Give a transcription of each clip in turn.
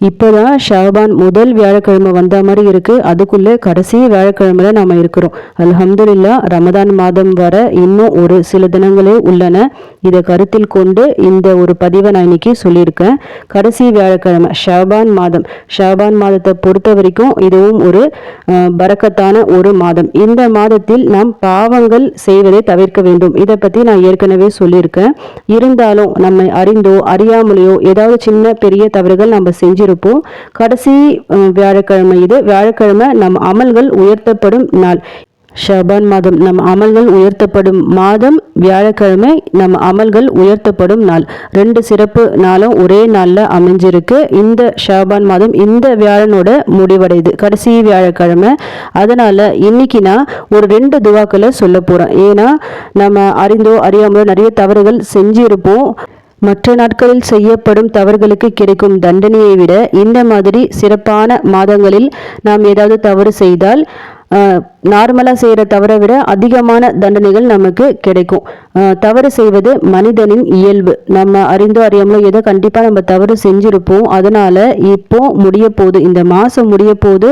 இப்போதான் ஷாபான் முதல் வியாழக்கிழமை வந்த மாதிரி இருக்குது அதுக்குள்ளே கடைசி வியாழக்கிழமையில் நாம் இருக்கிறோம். அலமதுல்லா ரமதான் மாதம் வர இன்னும் ஒரு சில தினங்களே உள்ளன. இதை கருத்தில் கொண்டு இந்த ஒரு பதிவை நான் இன்னைக்கு சொல்லியிருக்கேன். கடைசி வியாழக்கிழமை ஷாபான் மாதம். ஷாபான் மாதத்தை பொறுத்த வரைக்கும் இதுவும் ஒரு பறக்கத்தான ஒரு மாதம். இந்த மாதத்தில் நாம் பாவங்கள் செய்வதை தவிர்க்க வேண்டும். இதை பத்தி நான் ஏற்கனவே சொல்லியிருக்கேன். இருந்தாலும் நம்மை அறிந்தோ அறியாமலையோ ஏதாவது சின்ன பெரிய தவறுகள் நம்ம செஞ்சிருப்போம். கடைசி வியாழக்கிழமை இது. வியாழக்கிழமை நம் அமல்கள் உயர்த்தப்படும் நாள். ஷபான் மாதம் நம் அமல்கள் உயர்த்தப்படும் மாதம் வியாழக்கிழமை நம் அமல்கள் உயர்த்தப்படும் நாள். ரெண்டு சிறப்பு நாளும் ஒரே நாளில் அமைஞ்சிருக்கு. இந்த ஷபான் மாதம் இந்த வியாழனோட முடிவடையுது. கடைசி வியாழக்கிழமை. அதனால் இன்னைக்கு நான் ஒரு ரெண்டு துவாக்களை சொல்ல போகிறேன் ஏன்னா நம்ம அறிந்தோ அறியாமலோ நிறைய தவறுகள் செஞ்சிருப்போம். மற்ற நாட்களில் செய்யப்படும் தவறுகளுக்கு கிடைக்கும் தண்டனையை விட இந்த மாதிரி சிறப்பான மாதங்களில் நாம் ஏதாவது தவறு செய்தால் நார்மலாக செய்கிற தவறை விட அதிகமான தண்டனைகள் நமக்கு கிடைக்கும். தவறு செய்வது மனிதனின் இயல்பு. நம்ம அறிந்தோ அறியாமலோ ஏதோ கண்டிப்பாக நம்ம தவறு செஞ்சுருப்போம். அதனால் இப்போ முடிய போது இந்த மாதம் முடிய போது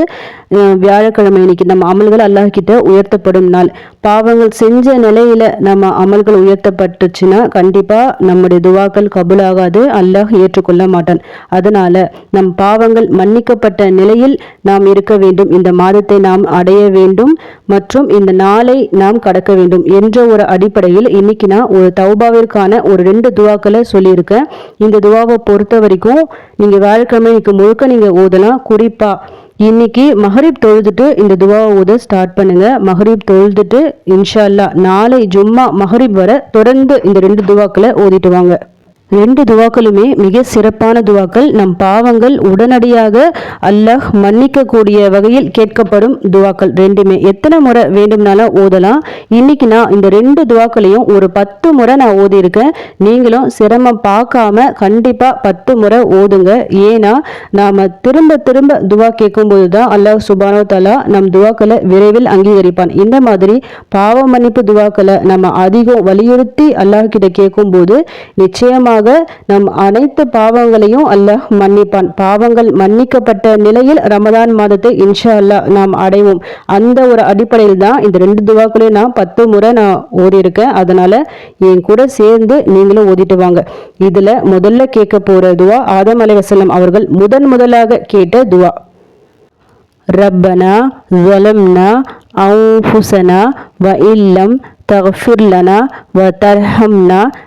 வியாழக்கிழமை இன்னைக்கு நம்ம அமல்கள் அல்லாஹ்கிட்ட உயர்த்தப்படும் நாள். பாவங்கள் செஞ்ச நிலையில் நம்ம அமல்கள் உயர்த்தப்பட்டுச்சுன்னா கண்டிப்பாக நம்முடைய துவாக்கள் கபுலாகாது. அல்லாஹ் ஏற்றுக்கொள்ள மாட்டான். அதனால் நம் பாவங்கள் மன்னிக்கப்பட்ட நிலையில் நாம் இருக்க வேண்டும். இந்த மாதத்தை நாம் அடைய வேண்டும் மற்றும் இந்த நாளை நாம் கடக்க வேண்டும் என்ற ஒரு அடிப்படையில் இன்னைக்கு நான் ஒரு தௌபாவிற்கான ஒரு ரெண்டு துவாக்களை சொல்லியிருக்கேன். இந்த துவாவை பொறுத்த வரைக்கும் நீங்க வியாழக்கிழமைக்கு முழுக்க நீங்க ஓதலாம். குறிப்பா இன்னைக்கு மஹரீப் தொழுதுட்டு இந்த துவாவை ஓத ஸ்டார்ட் பண்ணுங்க. மஹரீப் தொழுதுட்டு இன்ஷா அல்லா நாளை ஜும்மா மஹரீப் வர தொடர்ந்து இந்த ரெண்டு துவாக்களை ஓதிட்டு வாங்க. ரெண்டு துவாக்களுமே மிக சிறப்பான துவாக்கள். நம் பாவங்கள் உடனடியாக அல்லாஹ் மன்னிக்கக்கூடிய வகையில் கேட்கப்படும் துவாக்கள் ரெண்டுமே. எத்தனை முறை வேண்டும்னாலும் ஓதலாம். இன்னைக்கு நான் இந்த ரெண்டு துவாக்களையும் ஒரு பத்து முறை நான் ஓதியிருக்கேன். நீங்களும் சிரமம் பார்க்காம கண்டிப்பாக பத்து முறை ஓதுங்க. ஏன்னா நாம் திரும்ப திரும்ப துவா கேட்கும்போது தான் அல்லாஹ் சுபானோ தலா நம் துவாக்களை விரைவில் அங்கீகரிப்பான். இந்த மாதிரி பாவ மன்னிப்பு துவாக்களை நம்ம அதிகம் வலியுறுத்தி அல்லாஹ் கிட்ட கேட்கும்போது நிச்சயமாக நிச்சயமாக நம் அனைத்து பாவங்களையும் அல்லாஹ் மன்னிப்பான். பாவங்கள் மன்னிக்கப்பட்ட நிலையில் ரமதான் மாதத்தை இன்ஷா அல்லா நாம் அடைவோம். அந்த ஒரு அடிப்படையில் தான் இந்த ரெண்டு துவாக்களையும் நான் பத்து முறை நான் ஓடி இருக்கேன் அதனால என் கூட சேர்ந்து நீங்களும் ஓதிட்டு வாங்க. இதுல முதல்ல கேட்க போற துவா ஆதம் அலைவசல்லம் அவர்கள் முதன் முதலாக கேட்ட துவா. ரப்பனா ஜலம்னா அவுசனா வ இல்லம் தஃபிர்லனா வ தர்ஹம்னா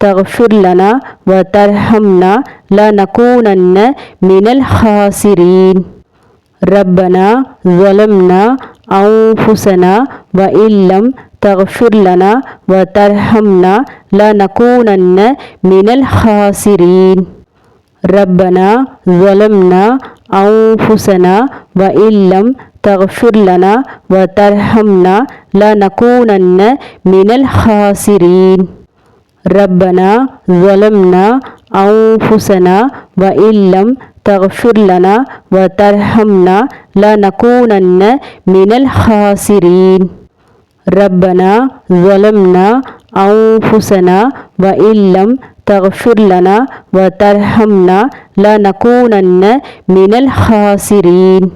تغفر لنا وترحمنا لنكونن من الخاسرين. ربنا ظلمنا أنفسنا وإن لم تغفر لنا وترحمنا لنكونن من الخاسرين. ربنا ظلمنا أنفسنا وإن لم تغفر لنا وترحمنا لنكونن من الخاسرين. ரப்பனா ஜலம்னா அவுஃபுசனா வ இல்லம் தஃபிர் லனா வ தர்ஹம்னா ல நகூனன்ன மினல் ஹாசிரீன் ரப்பனா ஜலம்னா அவுஃபுசனா வ இல்லம் தஃபிர் லனா வ தர்ஹம்னா ல நகூனன்ன மினல் ஹாசிரீன்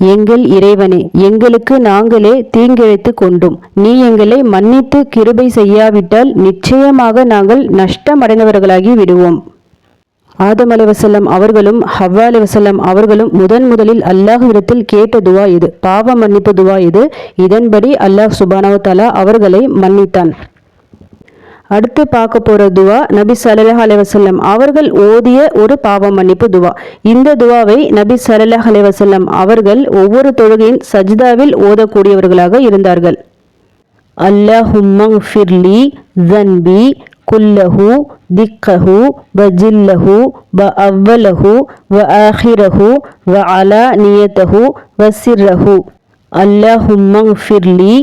எங்கள் இறைவனே எங்களுக்கு நாங்களே தீங்கிழைத்து கொண்டோம். நீ எங்களை மன்னித்து கிருபை செய்யாவிட்டால் நிச்சயமாக நாங்கள் நஷ்டமடைந்தவர்களாகி விடுவோம். ஆதம் அலி வசல்லம் அவர்களும் ஹவ்வா அலி வசல்லம் அவர்களும் முதன் முதலில் அல்லாஹ்விடத்தில் கேட்ட துவா இது. பாவ மன்னிப்பு துவா இது. இதன்படி அல்லாஹ் சுபானவத்தாலா அவர்களை மன்னித்தான். அடுத்து பார்க்க போற துவா நபி சல்லாஹ் அலைவசல்லம் அவர்கள் ஓதிய ஒரு பாவ மன்னிப்பு துவா. இந்த துவாவை நபி சல்லாஹ் அலைவசல்லம் அவர்கள் ஒவ்வொரு தொழுகையின் சஜிதாவில் ஓதக்கூடியவர்களாக இருந்தார்கள். அல்லாஹும்மங் ஃபிர்லி ஜன்பி குல்லஹு திக்கஹு வ ஜில்லஹு வ அவ்வலஹு வ ஆஹிரஹு வ அலா நியத்தஹு வ சிர்ரஹு அல்லாஹும்மங் ஃபிர்லி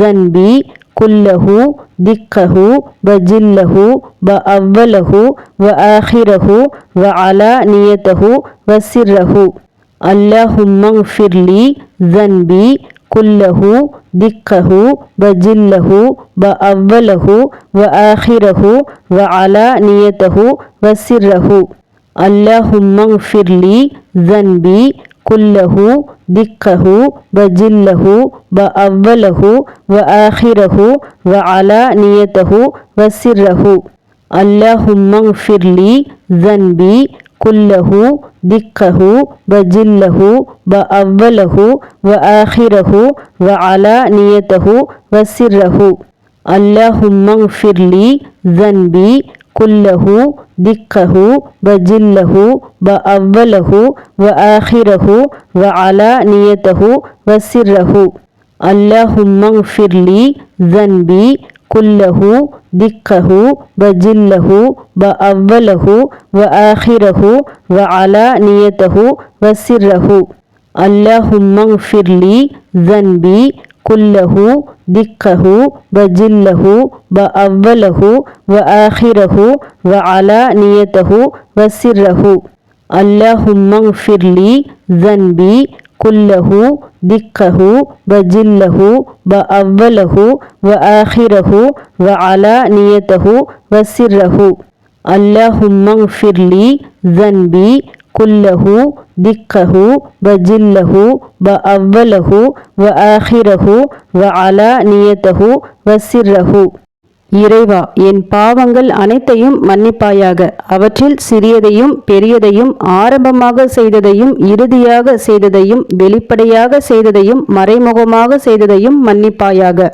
ஜன்பி குல்லஹு திக்கஹு வ ஜில்லஹு வ அவ்வலஹு வ ஆஹிரஹு வ அலா நியத்தஹு வ சிர்ரஹு அல்லாஹும்மங் ஃபிர்லி ஜன்பி குல்லஹு திக்கஹு வ ஜில்லஹு வ அவ்வலஹு வ ஆஹிரஹு வ அலா நியத்தஹு வ சிர்ரஹு அல்லாஹும்மங் ஃபிர்லி ஜன்பி குல்லஹு திக்கஹு வ ஜில்லஹு வ அவ்வலஹு வ ஆஹிரஹு வ அலா நியத்தஹு வ சிர்ரஹு அல்லாஹும்மங் ஃபிர்லி ஜன்பி குல்லஹு திக்கஹு வ ஜில்லஹு வ அவ்வலஹு வ ஆஹிரஹு வ அலா நியத்தஹு வ சிர்ரஹு அல்லாஹும்மங் ஃபிர்லி ஜன்பி குல்லஹு திக்கஹு வ ஜில்லஹு வ அவ்வலஹு வ ஆஹிரஹு வ அலா நியத்தஹு வ சிர்ரஹு அல்லாஹும்மங் ஃபிர்லி ஜன்பி குல்லஹு திக்கஹு வ ஜில்லஹு வ அவ்வலஹு வ ஆஹிரஹு குல்லஹு திக்கஹு வ அவ்வலஹு வ வ குல்லஹு திக்கஹு வ ஜில்லஹு வ அவ்வலஹு வ ஆஹிரஹு வ அலா நியத்தஹு வ சிர்ரஹு இறைவா என் பாவங்கள் அனைத்தையும் மன்னிப்பாயாக. அவற்றில் சிறியதையும் பெரியதையும் ஆரம்பமாக செய்ததையும் இறுதியாக செய்ததையும் வெளிப்படையாக செய்ததையும் மறைமுகமாக செய்ததையும் மன்னிப்பாயாக.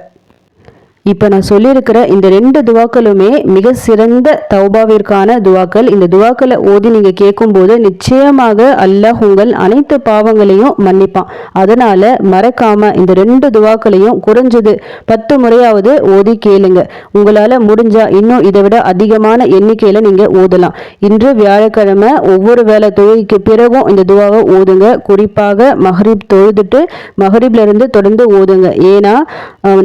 இப்போ நான் சொல்லியிருக்கிற இந்த ரெண்டு துவாக்களுமே மிக சிறந்த தௌபாவிற்கான துவாக்கள். இந்த துவாக்களை ஓதி நீங்கள் கேட்கும்போது நிச்சயமாக அல்லாஹ் உங்கள் அனைத்து பாவங்களையும் மன்னிப்பான். அதனால் மறக்காம இந்த ரெண்டு துவாக்களையும் குறைஞ்சது பத்து முறையாவது ஓதி கேளுங்க. உங்களால் முடிஞ்சா இன்னும் இதை விட அதிகமான எண்ணிக்கையில் நீங்கள் ஓதலாம். இன்று வியாழக்கிழமை ஒவ்வொரு வேலை தொழுகைக்கு பிறகும் இந்த துவாவை ஓதுங்க. குறிப்பாக மஹரீப் தொழுதுட்டு மஹரீப்ல இருந்து தொடர்ந்து ஓதுங்க. ஏன்னா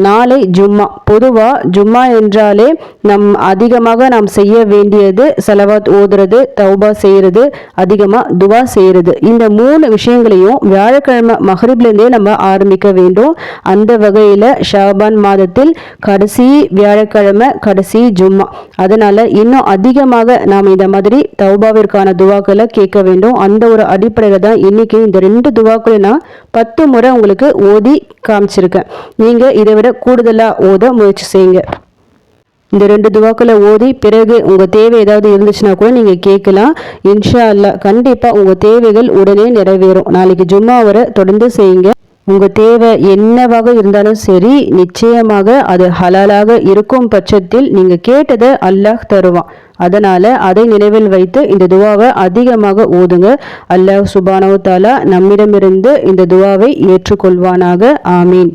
நாளை ஜும்மா பொதுவாக ஜும்மா என்றாலே நம் அதிகமாக நாம் செய்ய வேண்டியது செலவாத் ஓதுறது தௌபா செய்கிறது அதிகமாக துவா செய்கிறது இந்த மூணு விஷயங்களையும் வியாழக்கிழமை மஹரிப்லேருந்தே நம்ம ஆரம்பிக்க வேண்டும். அந்த வகையில் ஷாபான் மாதத்தில் கடைசி வியாழக்கிழமை கடைசி ஜும்மா. அதனால் இன்னும் அதிகமாக நாம் இந்த மாதிரி தௌபாவிற்கான துவாக்களை கேட்க வேண்டும். அந்த ஒரு அடிப்படையில் தான் இன்னைக்கு இந்த ரெண்டு துவாக்களை நான் பத்து முறை உங்களுக்கு ஓதி காமிச்சிருக்கேன். நீங்கள் இதை விட கூடுதலாக ஓத முயற்சி செய்யுங்க. இந்த ரெண்டு துவாக்களை ஓதி பிறகு உங்கள் தேவை ஏதாவது இருந்துச்சுன்னா கூட நீங்கள் கேட்கலாம். இன்ஷா அல்லா கண்டிப்பாக உங்கள் தேவைகள் உடனே நிறைவேறும். நாளைக்கு ஜும்மா வர தொடர்ந்து செய்யுங்க. உங்கள் தேவை என்னவாக இருந்தாலும் சரி நிச்சயமாக அது ஹலாலாக இருக்கும் பட்சத்தில் நீங்கள் கேட்டதை அல்லாஹ் தருவான். அதனால் அதை நினைவில் வைத்து இந்த துவாவை அதிகமாக ஓதுங்க. அல்லாஹ் சுபானவு தாலா நம்மிடமிருந்து இந்த துவாவை ஏற்றுக்கொள்வானாக. ஆமீன்.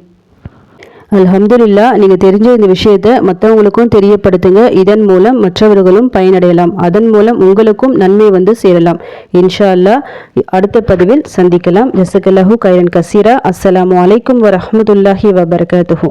அல்ஹம்துலில்லா நீங்கள் தெரிஞ்ச இந்த விஷயத்தை மற்றவங்களுக்கும் தெரியப்படுத்துங்க. இதன் மூலம் மற்றவர்களும் பயனடையலாம். அதன் மூலம் உங்களுக்கும் நன்மை வந்து சேரலாம். இன்ஷா அல்லா அடுத்த பதிவில் சந்திக்கலாம். ஜசகல்லாஹூ கைரன் கசீரா. அஸ்லாம் வலைக்கம் வரமத்துல்லாஹி வபர்கத்துஹூ.